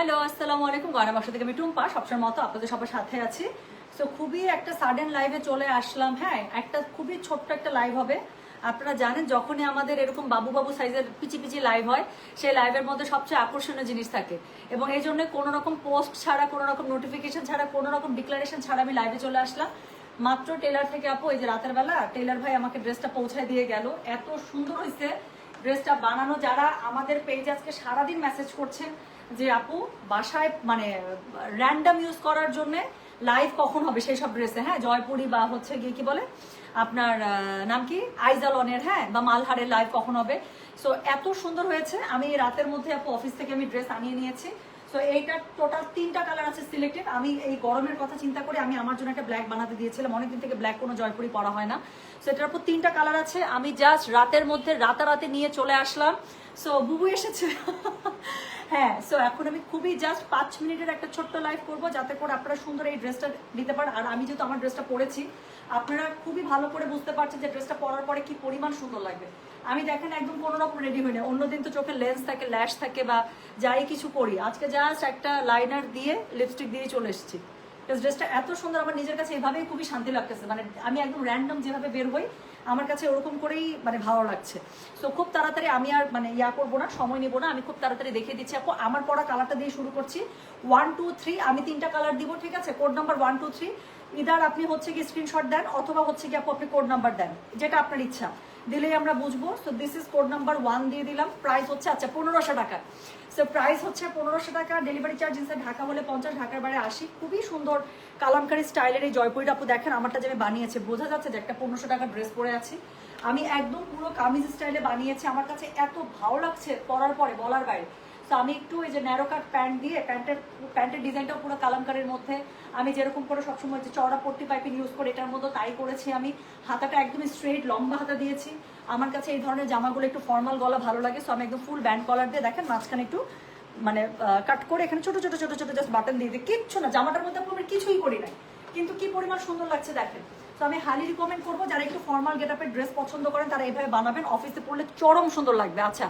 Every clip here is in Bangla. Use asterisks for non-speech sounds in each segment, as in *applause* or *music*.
হ্যালো আসসালামু আলাইকুম। গয়না বাসা থেকে আমি টুম্পা। সবসময় মতো আপনাদের সবার সাথে আছি। সো খুবই একটা সাডেন লাইভে চলে আসলাম। হ্যাঁ একটা খুবই ছোট্ট একটা লাইভ হবে। আপনারা জানেন, যখনই আমাদের এরকম বাবু বাবু সাইজের পিচি পিচি লাইভ হয়, সেই লাইভের মধ্যে সবচেয়ে আকর্ষণীয় জিনিস থাকে। এবং এই জন্য কোনো রকম পোস্ট ছাড়া, কোনো রকম নোটিফিকেশন ছাড়া, কোনো রকম ডিক্লারেশন ছাড়া আমি লাইভে চলে আসলাম। মাত্র টেলার থেকে আপু, এই যে রাতের বেলা টেলার ভাই আমাকে ড্রেসটা পৌঁছায় দিয়ে গেল। এত সুন্দর হয়েছে ড্রেসটা বানানো। যারা আমাদের পেজ আজকে সারাদিন মেসেজ করছেন যে আপু, বাসায় মানে র্যান্ডাম ইউজ করার জন্য লাইভ কখন হবে সেই সব ড্রেসে হ্যাঁ জয়পুরি বা হচ্ছে গিয়ে কি বলে? আপনার নাম কি? আইজালনের হ্যাঁ বা মালহারের লাইভ কখন হবে? সো এত সুন্দর হয়েছে। আমি রাতের মধ্যে আপু অফিস থেকে আমি ড্রেস আনিয়ে নিয়েছি। সো এইটা টোটাল তিনটা কালার আছে সিলেক্টেড আমি এই গরমের কথা চিন্তা করে আমি আমার জন্য একটা ব্ল্যাক বানাতে দিয়েছিলাম। অনেকদিন থেকে ব্ল্যাক কোনো জয়পুরি পরা হয় না। সো এটার উপর তিনটা কালার আছে। আমি জাস্ট রাতের মধ্যে রাতারাতে নিয়ে চলে আসলাম। সো বুবু এসেছে। *laughs* হ্যাঁ সো এখন আমি খুবই জাস্ট পাঁচ মিনিটের একটা ছোট্ট লাইভ করব যাতে করে আপনারা সুন্দর এই ড্রেসটা নিতে পারেন। আর আমি যেহেতু আমার ড্রেসটা পরেছি, আপনারা খুবই ভালো করে বুঝতে পারছেন যে ড্রেসটা পরার পরে কি পরিমাণ সুন্দর লাগবে। আমি দেখেন একদম কোনো রকম রেডি হই না অন্যদিন তো চোখে লেন্স থাকে ল্যাশ থাকে বা যাই কিছু করি আজকে জাস্ট একটা লাইনার দিয়ে লিপস্টিক দিয়ে চলে এসেছি। ড্রেসটা এত সুন্দর, আমার নিজের কাছে এভাবেই খুবই শান্তি লাগতেছে। মানে আমি একদম র্যান্ডম যেভাবে বের হই, আমার কাছে ওরকম করেই মানে ভালো লাগছে। সো খুব তাড়াতাড়ি আমি আর মানে ইয়া করব না, সময় নেব না। আমি খুব তাড়াতাড়ি দেখিয়ে দিচ্ছি। আপু, আমার পড়া কালারটা দিয়ে শুরু করছি। ওয়ান টু থ্রি আমি তিনটা কালার দিব, ঠিক আছে? Code number one two three either, আপনি হচ্ছে কি স্ক্রিনশট দেন অথবা হচ্ছে কি আপু আপনি কোড নাম্বার দেন, যেটা আপনার ইচ্ছা। দিলেই আমরা বুঝব। So this is code number one দিয়ে দিলাম। প্রাইস হচ্ছে আচ্ছা পনেরোশো টাকা। সো প্রাইস হচ্ছে পনেরোশো টাকা। ডেলিভারি চার্জ ইনসাইড ঢাকা হলে পঞ্চাশ, ঢাকার বাইরে আশি। খুবই সুন্দর কালামকারি স্টাইলের এই জয়পুরিটা আপু দেখেন, আমারটা যে আমি বানিয়েছি। বোঝা যাচ্ছে যে একটা পনেরোশো টাকার ড্রেস পরে আছি। আমি একদম পুরো কামিজ স্টাইলে বানিয়েছি। আমার কাছে এত ভালো লাগছে পরার পরে, বলার বাইরে। তো আমি একটু ওই যে ন্যারো কাট প্যান্ট দিয়ে প্যান্টের প্যান্টের ডিজাইনটাও পুরো কালামকারের মধ্যে। আমি যেরকম করে সবসময় যে চড়া পট্টি পাইপিং ইউজ করে, এটার মধ্যে তাই করেছি আমি। হাতাটা একদমই স্ট্রেট লম্বা হাতা দিয়েছি। আমার কাছে এই ধরনের জামাগুলো একটু ফর্মাল গলা ভালো লাগে সো আমি একদম ফুল ব্যান্ড কলার দিয়ে দেখেন মাঝখানে একটু মানে কাট করে এখানে ছোট ছোট ছোট ছোট জাস্ট বাটন দিয়ে দিই। কিচ্ছু না, জামাটার মধ্যে আমি কিছুই করি নাই। কিন্তু কি পরিমাণ সুন্দর লাগছে দেখেন। তো আমি হালি রিকমেন্ড করব যারা একটু ফর্মাল গেট আপের ড্রেস পছন্দ করেন, তারা এইভাবে বানাবেন। অফিসে পড়লে চরম সুন্দর লাগবে। আচ্ছা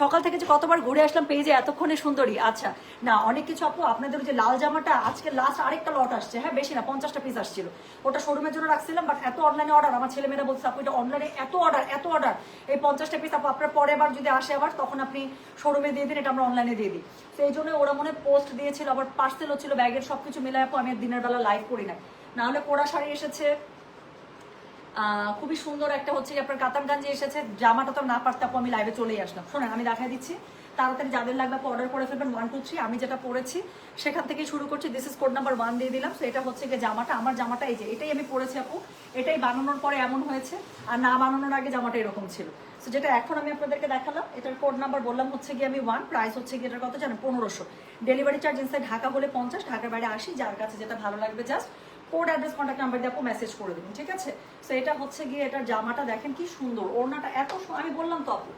সকাল থেকে যে কতবার ঘুরে আসলাম পেয়ে পেজে এতক্ষণে সুন্দরী। আচ্ছা না, অনেক কিছু আপু, আপনাদের যে লাল জামাটা, আজকে লাস্ট আরেকটা লট আসছে। হ্যাঁ বেশি না, পঞ্চাশটা পিস আসছিল। ওটা শোরুমের জন্য রাখছিলাম বাট এত অনলাইনে অর্ডার আমার ছেলেমেয়েরা বলছে, আপু, এটা অনলাইনে এত অর্ডার এত অর্ডার এই পঞ্চাশটা পিস আপু, আপনার পরে আবার যদি আসে আবার, তখন আপনি শোরুমে দিয়ে দিন, এটা আমরা অনলাইনে দিয়ে দিই। তো এই জন্য ওরা মনে পোস্ট দিয়েছিল, আবার পার্সেল হচ্ছিল ব্যাগের সবকিছু মিলে আপু, আমি দিনের বেলা লাইভ করি না না হলে পোড়া শাড়ি এসেছে খুবই সুন্দর একটা হচ্ছে আপনার কাতান গাঞ্জি এসেছে। জামাটা তো না পারতে আমি লাইভে চলেই আসলাম। শোনেন, আমি দেখাই দিচ্ছি। তাড়াতাড়ি যাদের লাগবে অর্ডার করে ফেলবেন ওয়ান টু থ্রি আমি যেটা পরেছি, সেখান থেকেই শুরু করছি। This is code number one দিয়ে দিলাম। তো এটা হচ্ছে গিয়ে জামাটা। আমার জামাটা এই যে, এটাই আমি পরেছি আপু। এটাই বানানোর পরে এমন হয়েছে, আর না বানানোর আগে জামাটা এরকম ছিল। তো যেটা এখন আমি আপনাদেরকে দেখালাম, এটার কোড নাম্বার বললাম হচ্ছে গিয়ে আমি ওয়ান প্রাইস হচ্ছে গিয়ে এটার কত জানেন, পনেরোশো। ডেলিভারি চার্জ ইনসাইড ঢাকা বলে পঞ্চাশ, ঢাকার বাইরে আসি যার কাছে যেটা ভালো লাগবে just code address contact number দিয়ে আপু মেসেজ করে দেবেন, ঠিক আছে? তো এটা হচ্ছে গিয়ে এটার জামাটা দেখেন কি সুন্দর, ওড়নাটা এত সু- আমি বললাম তো আপু,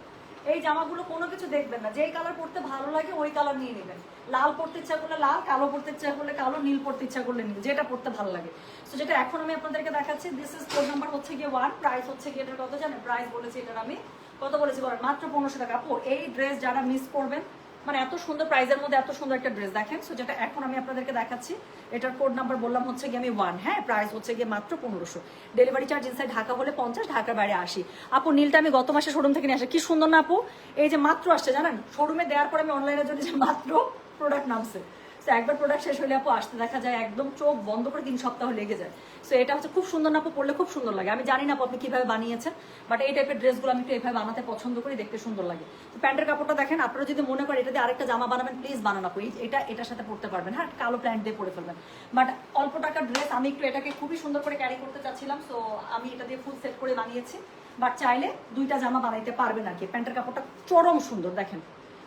এই জামাগুলো কোনো কিছু দেখবেন না, যেই কালার পরতে ভালো লাগে ওই কালার নিয়ে নেবেন। লাল পরতে ইচ্ছা করলে লাল, কালো পরতে ইচ্ছা করলে কালো, নীল পরতে ইচ্ছা করলে নীল, যেটা পরতে ভালো লাগে। তো যেটা এখন আমি আপনাদেরকে দেখাচ্ছি দিস ইজ কোড নাম্বার হচ্ছে গিয়ে ওয়ান প্রাইস হচ্ছে গিয়ে এটার কত জানেন? প্রাইস বলেছি এটার আমি, কত বলেছি বলেন? মাত্র পনেরোশো টাকা। আপু, এই ড্রেস যারা মিস করবেন মানে এত সুন্দর প্রাইজের মধ্যে এত সুন্দর একটা ড্রেস দেখেন। সো যেটা এখন আমি আপনাদেরকে দেখাচ্ছি, এটার কোড নাম্বার বললাম হচ্ছে গিয়ে আমি ওয়ান হ্যাঁ? প্রাইস হচ্ছে গিয়ে মাত্র পনেরোশো। ডেলিভারি চার্জ ইনসাইড ঢাকা হলে পঞ্চাশ, ঢাকার বাইরে আসি আপু, নীলটা আমি গত মাসে শোরুম থেকে নিয়ে আসি। কি সুন্দর না, আপু? এই যে মাত্র আসছে, জানেন? শোরুমে দেওয়ার পর আমি অনলাইনে যদি যে মাত্র প্রোডাক্ট নামছে। তো একবার প্রোডাক্ট শেষ হলে আপু আসতে দেখা যায় একদম চোখ বন্ধ করে তিন সপ্তাহ লেগে যায়। সো এটা হচ্ছে খুব সুন্দর না আপু পড়লে খুব সুন্দর লাগে। আমি জানি না আপু আপনি কীভাবে বানিয়েছেন বাট এই টাইপের ড্রেসগুলো আমি একটু এইভাবে বানাতে পছন্দ করি, দেখতে সুন্দর লাগে। তো প্যান্টের কাপড়টা দেখেন, আপনারা যদি মনে করেন এটা দিয়ে আরেকটা জামা বানাবেন প্লিজ বানান আপু। এটা এটার সাথে পড়তে পারবেন। হ্যাঁ কালো প্যান্ট দিয়ে পরে ফেলবেন। বাট অল্প টাকার ড্রেস আমি একটু এটাকে খুবই সুন্দর করে ক্যারি করতে চাচ্ছিলাম সো আমি এটা দিয়ে ফুল সেট করে বানিয়েছি। বাট চাইলে দুইটা জামা বানাইতে পারবেন আর কি। প্যান্টের কাপড়টা চরম সুন্দর, দেখেন।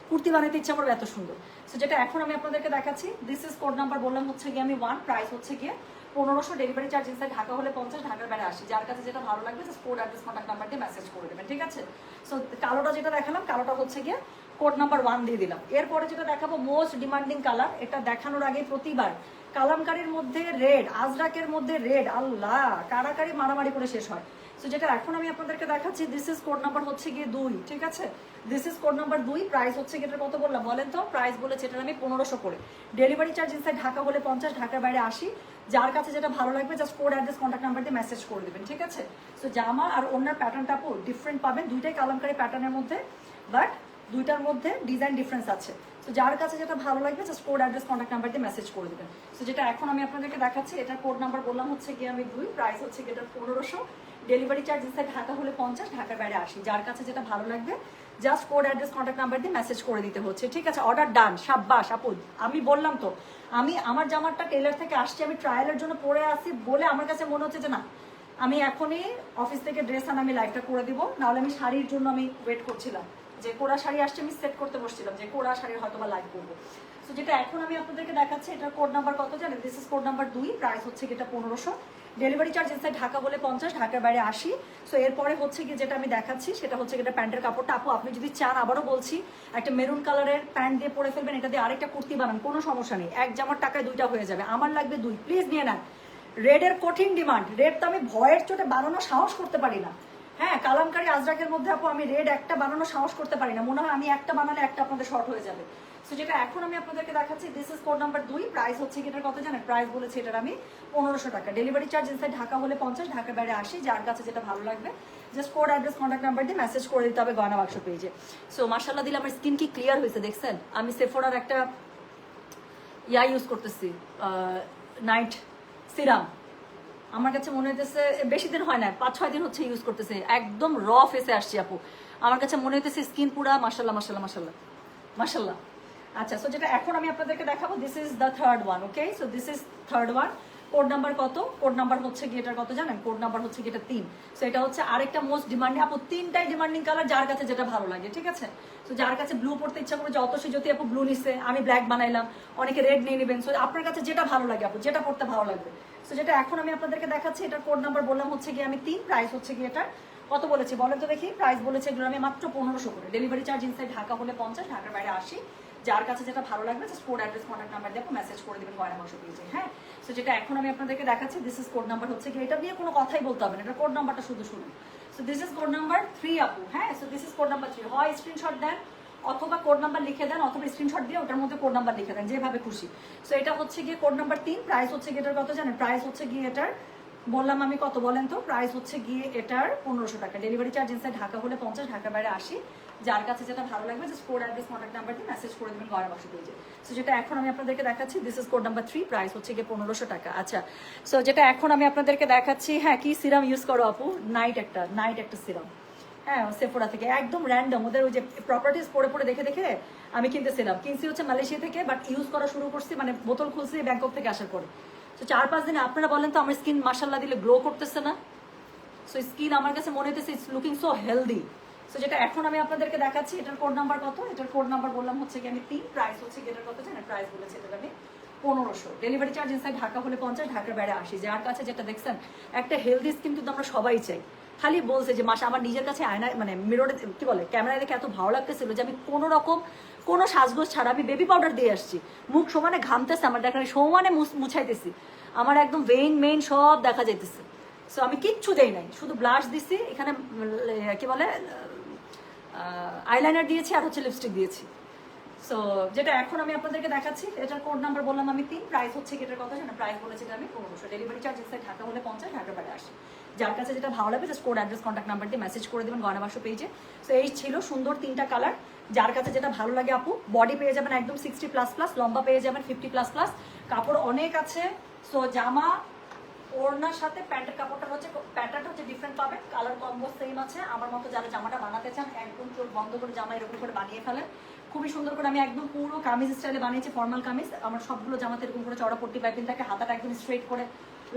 কুর্তি বানাইতে ইচ্ছা করবে, এত সুন্দর। সো যেটা এখন আমি আপনাদেরকে দেখাচ্ছি দিস ইজ কোড নাম্বার বললাম হচ্ছে গিয়ে আমি ওয়ান প্রাইস হচ্ছে গিয়ে পনেরোশো ডেলিভারি চার্জ ইনসাইড ঢাকা হলে পঞ্চাশ, ঢাকার বাইরে আসি যার কাছে যেটা ভালো লাগবে just code address contact number দিয়ে মেসেজ করে দেবেন, ঠিক আছে? সো কালোটা যেটা দেখালাম, কালোটা হচ্ছে গিয়ে কোড নাম্বার ওয়ান দিয়ে দিলাম। এরপরে যেটা দেখাবো মোস্ট ডিমান্ডিং কালার এটা দেখানোর আগে প্রতিবার, কালামকারির মধ্যে রেড আজরাকের মধ্যে রেড আল্লাহ, কারাকারি মারামারি করে শেষ হয়। সো যেটা এখন আমি আপনাদেরকে দেখাচ্ছি দিস ইজ কোড নাম্বার হচ্ছে গিয়ে দুই, ঠিক আছে? দিস ইজ কোড নাম্বার দুই প্রাইস হচ্ছে গিয়ে কত বললাম? বলেন তো প্রাইস বলেছে এটার আমি পনেরোশো করে। ডেলিভারি চার্জ ইনসাইড ঢাকা হলে পঞ্চাশ, ঢাকার বাইরে আসি যার কাছে যেটা ভালো লাগবে just code address contact number দিয়ে মেসেজ করে দেবেন, ঠিক আছে? সো জামা আর ওনার প্যাটার্নটা ডিফারেন্ট পাবেন, দুইটাই কালামকারি প্যাটার্নের মধ্যে বাট দুইটার মধ্যে ডিজাইন ডিফারেন্স আছে। তো যার কাছে যেটা ভালো লাগবে just code address contact number দিয়ে মেসেজ করে দেবেন। সো যেটা এখন আমি আপনাদেরকে দেখাচ্ছি, এটার কোড নাম্বার বললাম হচ্ছে গিয়ে আমি দুই প্রাইস হচ্ছে গিয়ে এটার পনেরোশো। ডেলিভারি চার্জ ইনসাইড ঢাকা হলে পঞ্চাশ ঢাকার বাইরে আসি যার কাছে যেটা ভালো লাগবে just code address contact number দিয়ে মেসেজ করে দিতে হচ্ছে। ঠিক আছে অর্ডার ডান সাব্বাস, আপু, আমি বললাম তো, আমি আমার জামাটা টেলার থেকে আসছি, আমি ট্রায়ালের জন্য পরে আসি বলে আমার কাছে মনে হচ্ছে যে না, আমি এখনই অফিস থেকে ড্রেস আনা, আমি লাইভটা করে দিব, নাহলে আমি শাড়ির জন্য আমি ওয়েট করছিলাম। যে কোড়া শাড়ি আসছে, আমি সেট করতে বসছিলাম, যে কোড়া শাড়ির হয়তো বা লাইভ করব। তো যেটা এখন আমি আপনাদেরকে দেখাচ্ছি এটা কোড নাম্বার কত জানেন? দিস ইজ কোড নাম্বার দুই প্রাইস হচ্ছে এটা পনেরোশো। ডেলিভারি চার্জ ইনসাইড ঢাকা বলে পঞ্চাশ, ঢাকার বাইরে আসি সো এরপরে হচ্ছে কি যেটা আমি দেখাচ্ছি, সেটা হচ্ছে এটা প্যান্টের কাপড়টা। আপু, আপনি যদি চান, আবারও বলছি, একটা মেরুন কালারের প্যান্ট দিয়ে পরে ফেলবেন, এটা দিয়ে আরেকটা কুর্তি বানান, কোনো সমস্যা নেই। এক জামার টাকায় দুইটা হয়ে যাবে। আমার লাগবে দুই। প্লিজ নিয়ে নেন। রেডের কঠিন ডিমান্ড রেড তো আমি ভয়ের চোটে বানানো সাহস করতে পারি না। হ্যাঁ কালামকারী আজরাকের মধ্যে আপু, আমি রেড একটা বানানো সাহস করতে পারি না। মনে হয় আমি একটা বানালে একটা আপনাদের শর্ট হয়ে যাবে। সো যেটা এখন আমি আপনাদেরকে দেখাচ্ছি দিস ইজ কোড নাম্বার দুই প্রাইস হচ্ছে এটার কত জানেন? প্রাইস বলেছে এটার আমি, পনেরোশো টাকা। ডেলিভারি চার্জ ইনসাইড ঢাকা হলে পঞ্চাশ, ঢাকার বাইরে আসি যার কাছে যেটা ভালো লাগবে। Just code address contact number দিয়ে মেসেজ করে দিতে হবে গয়না বাক্স পেজে সো মার্শাল্লাহ দিলে আমার স্কিন কি ক্লিয়ার হয়েছে দেখছেন? আমি সেফোরার একটা ইয়া ইউজ করতেছি নাইট সিরাম আমার কাছে মনে হইতেছে বেশি দিন হয় না পাঁচ, ছয় দিন হচ্ছে ইউজ করতেছে। একদম র ফেসে আসছি আপু। আমার কাছে মনে হইতেছে স্কিন পুরা মাসাল্লাহ মাসাল্লাহ মাসাল্লাহ মাসাল্লাহ আচ্ছা সো যেটা এখন আমি আপনাদেরকে দেখাবো this is the third one okay so this is third one code number কত? কোড নাম্বার হচ্ছে কি এটার কত জানেন? কোড নাম্বার হচ্ছে কি এটা তিন। সো এটা হচ্ছে আরেকটা মোস্ট ডিমান্ডিং আপু, তিনটাই ডিমান্ডিং কালার যার কাছে যেটা ভালো লাগে, ঠিক আছে? তো যার কাছে ব্লু পড়তে ইচ্ছা করে যত সে যদি আপু ব্লু নিছে, আমি ব্ল্যাক বানাইলাম, অনেকে রেড নিয়ে নেবেন। সো আপনার কাছে যেটা ভালো লাগে আপু, যেটা পড়তে ভালো লাগবে। সো যেটা এখন আমি আপনাদেরকে দেখাচ্ছি, এটার কোড নাম্বার বললাম হচ্ছে কি আমি তিন প্রাইস হচ্ছে কি এটার কত বলেছি? বলেন তো দেখি প্রাইস বলেছে এগুলো আমি মাত্র পনেরোশো করে। ডেলিভারি চার্জ ইনসাইড ঢাকা হলে পঞ্চাশ, ঢাকার বাইরে আসি যার কাছে যেটা ভালো লাগবে just code address contact number দিয়ে মেসেজ করে দেবেন গয়না মাংস পেয়েছে হ্যাঁ? সো যেটা এখন আমি আপনাদেরকে দেখাচ্ছি দিস ইজ কোড নাম্বার হচ্ছে কি, এটা নিয়ে কোনো কথাই বলতে হবে না, এটা কোড নাম্বারটা শুধু শুনুন। So this is code number three আপু হ্যাঁ? So this is code number three হয় স্ক্রিনশট দেন, অথবা কোড নাম্বার লিখে দেন, অথবা স্ক্রিনশট দিয়ে ওটার মধ্যে কোড নাম্বার লিখে দেন, যেভাবে খুশি। সো এটা হচ্ছে গিয়ে কোড নাম্বার তিন প্রাইস হচ্ছে গিয়ে এটার কত জানেন? প্রাইস হচ্ছে গিয়ে এটার বললাম আমি কত বলেন তো? প্রাইস হচ্ছে গিয়ে এটার পনেরোশো টাকা। ডেলিভারি চার্জ ইনসাইড ঢাকা হলে পঞ্চাশ ঢাকা বাইরে আসি যার কাছে যেটা ভালো লাগবে just code address contact number দিয়ে মেসেজ করে দেবেন ঘরে বসে পেয়ে সো যেটা এখন আমি আপনাদেরকে দেখাচ্ছি this is code number three price হচ্ছে গিয়ে পনেরোশো টাকা। আচ্ছা সো যেটা এখন আমি আপনাদেরকে দেখাচ্ছি হ্যাঁ কি সিরাম ইউজ করো আপু? নাইট একটা নাইট একটা সিরাম হ্যাঁ সেফোরা থেকে। একদম র্যান্ডম ওদের ওই যে প্রপার্টিস পড়ে পড়ে দেখে দেখে আমি কিনতেছিলাম কিনছি হচ্ছে মালয়েশিয়া থেকে বাট ইউজ করা শুরু করছি মানে বোতল খুলছি ব্যাংকক থেকে আসার পরে। তো চার পাঁচ দিনে আপনারা বলেন তো, আমার স্কিন মাসাল্লাহ দিলে গ্লো করতেছে না? সো স্কিন আমার কাছে মনে হতেছে it's looking so healthy so যেটা এখন আমি আপনাদেরকে দেখাচ্ছি, এটার কোড নাম্বার কত? এটার কোড নাম্বার বললাম হচ্ছে কি আমি তিন প্রাইস হচ্ছে এটার কত জানেন প্রাইস বলেছে এটার আমি। পনেরোশো। ডেলিভারি চার্জ ইনসাইড ঢাকা হলে পঞ্চাশ, ঢাকার বাইরে আসি যার কাছে যেটা দেখছেন, একটা হেলদি স্কিন কিন্তু আমরা সবাই চাই। খালি বলছে যে, মাসে আমার নিজের কাছে আয়না মানে মিররে কি বলে, ক্যামেরায় দেখে এত ভালো লাগতেছিল যে, আমি কোনো রকম কোনো সাজগোজ ছাড়া আমি বেবি পাউডার দিয়ে আসছি। মুখ সমানে ঘামতেছে আমার দেখা সমানে মুছ- মুছাইতেছি। আমার একদম ভেইন মেইন সব দেখা যাইতেছে। সো আমি কিচ্ছু দেই নাই। শুধু ব্লাশ দিছি, এখানে কি বলে আইলাইনার দিয়েছি আর হচ্ছে লিপস্টিক দিয়েছি। সো যেটা এখন আমি আপনাদেরকে দেখাচ্ছি, এটার কোড নাম্বার বললাম আমি তিন প্রাইস হচ্ছে এটার কথা জানেন প্রাইস বলেছি আমি পনেরোশো। ডেলিভারি চার্জ এসে ঢাকা হলে পঞ্চাশ ঢাকার বাইরে আসে যার কাছে যেটা ভালো লাগবে just code address contact number দিয়ে মেসেজ করে দেবেন গয়না বাক্স পেজে সো এই ছিল সুন্দর তিনটা কালার যার কাছে যেটা ভালো লাগে আপু বডি পেয়ে যাবেন একদম সিক্সটি প্লাস প্লাস লম্বা পেয়ে যাবেন ফিফটি প্লাস প্লাস কাপড় অনেক আছে। সো জামা, ওড়নার সাথে প্যান্টের কাপড়টা হচ্ছে প্যাটার্নটা হচ্ছে ডিফারেন্ট পাবেন। কালার কম্বো সেম আছে। আমার মতো যারা জামাটা বানাতে চান, একদম চোখ বন্ধ করে জামা এরকম করে বানিয়ে ফেলেন। খুবই সুন্দর করে আমি একদম পুরো কামিজ স্টাইলে বানিয়েছি ফর্মাল কামিজ। আমার সবগুলো জামাতে এরকম করে চড়া পট্টি পাইপিং থাকে, হাতাটা একদম স্ট্রেট করে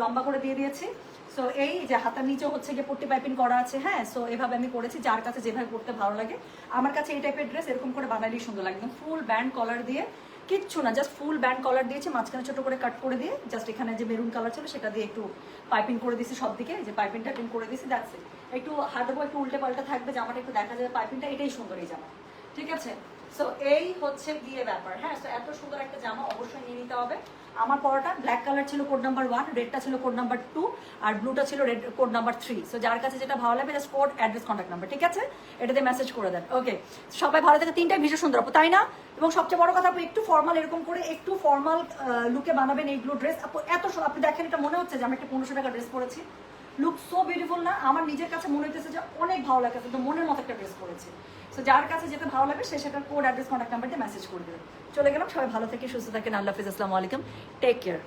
লম্বা করে দিয়ে দিয়েছি। সো এই যে হাতার নিচে হচ্ছে গিয়ে পট্টি পাইপিং করা আছে হ্যাঁ? সো এভাবে আমি করেছি, যার কাছে যেভাবে পড়তে ভালো লাগে। আমার কাছে এই টাইপের ড্রেস এরকম করে বানালেই সুন্দর লাগে। ফুল ব্যান্ড কলার দিয়ে, কিচ্ছু না জাস্ট ফুল ব্যান্ড কলার দিয়েছি, মাঝখানে ছোট করে কাট করে দিয়ে জাস্ট এখানে যে মেরুন কালার ছিল সেটা দিয়ে একটু পাইপিং করে দিয়েছি সব দিকে যে পাইপিং টাইপিং করে দিয়েছি দ্যাটস একটু হাতের একটু উল্টে পাল্টা থাকবে, জামাটা একটু দেখা যাবে পাইপিংটা এটাই সুন্দর এই জামা। ঠিক আছে? সো এই হচ্ছে গিয়ে ব্যাপার। হ্যাঁ সো এত সুন্দর একটা জামা অবশ্যই নিয়ে নিতে হবে। আমার পরোটা ব্ল্যাক কালার ছিল কোড নাম্বার ওয়ান রেডটা ছিল কোড নাম্বার টু আর ব্লুটা ছিল red code number three so যার কাছে যেটা ভালো লাগবে just code address contact number ঠিক আছে? এটাতে মেসেজ করে দেন। ওকে সবাই ভালো থেকে। তিনটাই ভীষণ সুন্দর আপু, তাই না? এবং সবচেয়ে বড় কথা আপু, একটু ফর্মাল এরকম করে একটু ফর্মাল লুকে বানাবেন এইগুলো ড্রেস আপু, এত আপনি দেখেন, এটা মনে হচ্ছে যে আমি একটা পনেরোশো টাকা ড্রেস পরেছি। লুক সো বিউটিফুল না, আমার নিজের কাছে মনে হইতেছে যে অনেক ভালো লাগতেছে তো মনের মতো একটা ড্রেস পরেছে। সো যার কাছে যেতে ভালো লাগে সে সেটার কোড অ্যাড্রেস কন্ট্যাক্ট নাম্বার দিয়ে মেসেজ করে দেবে। চলে গেলাম, সবাই ভালো থেকে সুস্থ থাকেন, আল্লাহ হাফিজ, আসসালামু আলাইকুম টেক কেয়ার